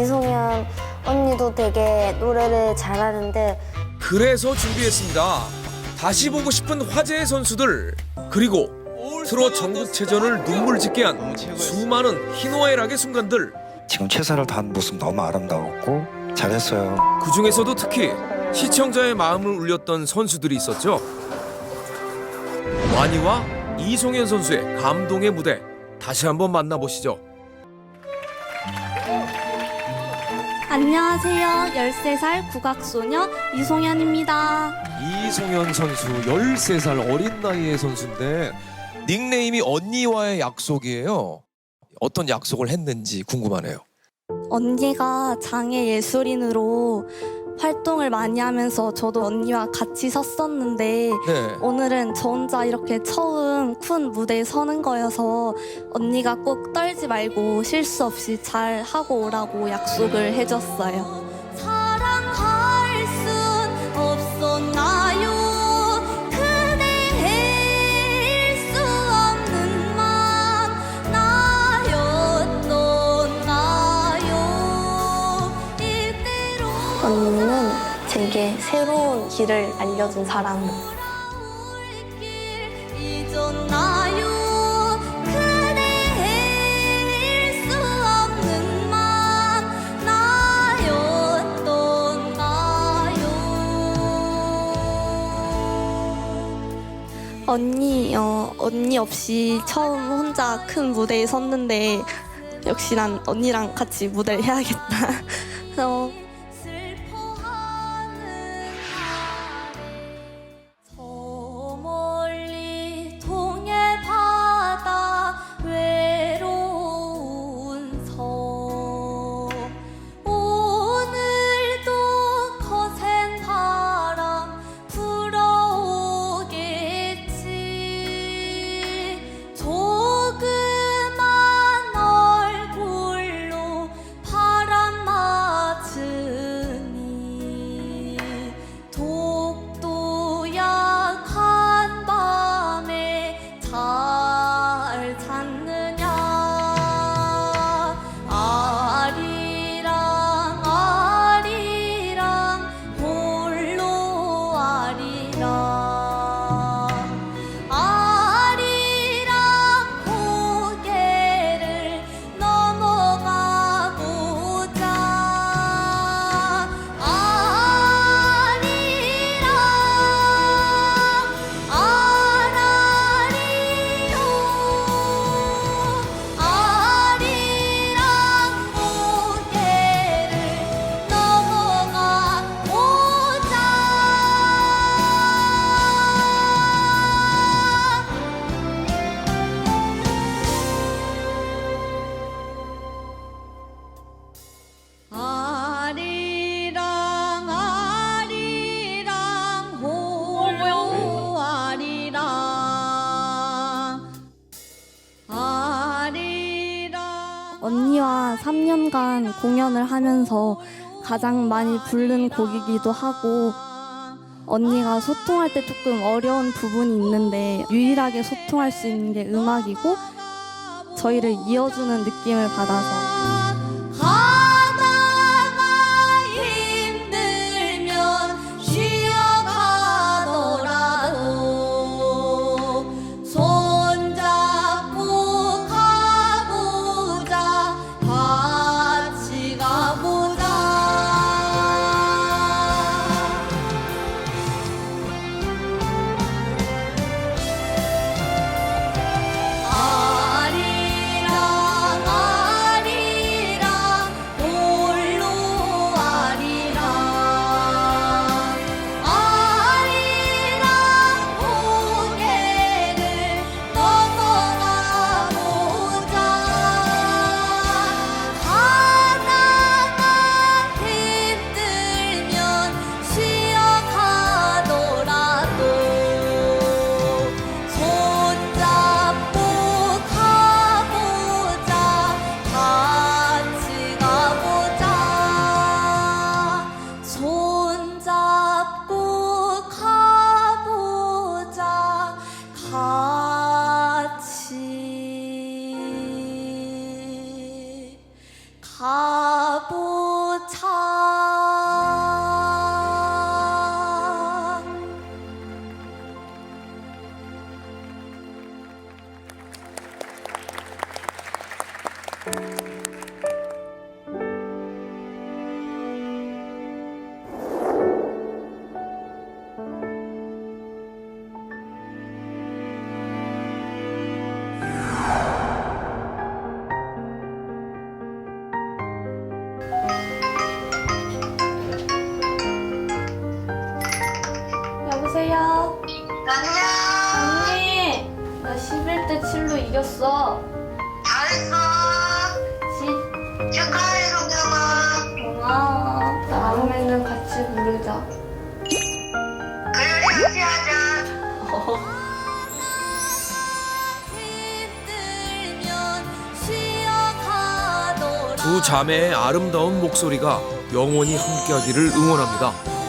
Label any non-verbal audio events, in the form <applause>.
이송현 언니도 되게 노래를 잘하는데 그래서 준비했습니다. 다시 보고 싶은 화제의 선수들 그리고 트롯 전국체전을 눈물 짓게 한 수많은 희노애락의 순간들 지금 최선을 다한 모습 너무 아름다웠고 잘했어요. 그 중에서도 특히 시청자의 마음을 울렸던 선수들이 있었죠. 완이와 이송현 선수의 감동의 무대 다시 한번 만나보시죠. 안녕하세요. 13살 국악소녀 이송현입니다. 이송현 선수 13살 어린 나이의 선수인데 닉네임이 언니와의 약속이에요. 어떤 약속을 했는지 궁금하네요. 언니가 장애 예술인으로 활동을 많이 하면서 저도 언니와 같이 섰었는데 네. 오늘은 저 혼자 이렇게 처음 큰 무대에 서는 거여서 언니가 꼭 떨지 말고 실수 없이 잘 하고 오라고 약속을 해줬어요. 제게 새로운 길을 알려준 사람. 언니, 어, 언니 없이 처음 혼자 큰 무대에 섰는데 역시 난 언니랑 같이 무대를 해야겠다. <laughs> 어, 3년간 공연을 하면서 가장 많이 부른 곡이기도 하고 언니가 소통할 때 조금 어려운 부분이 있는데 유일하게 소통할 수 있는 게 음악이고 저희를 이어주는 느낌을 받아서 안녕. 언니! 나 11대 7로 이겼어. 잘했어. 지, 축하해, 성경아. 고마워. 다음에는 같이 부르자. 그래, 같이 하자. <laughs> 두 자매의 아름다운 목소리가 영원히 함께하기를 응원합니다.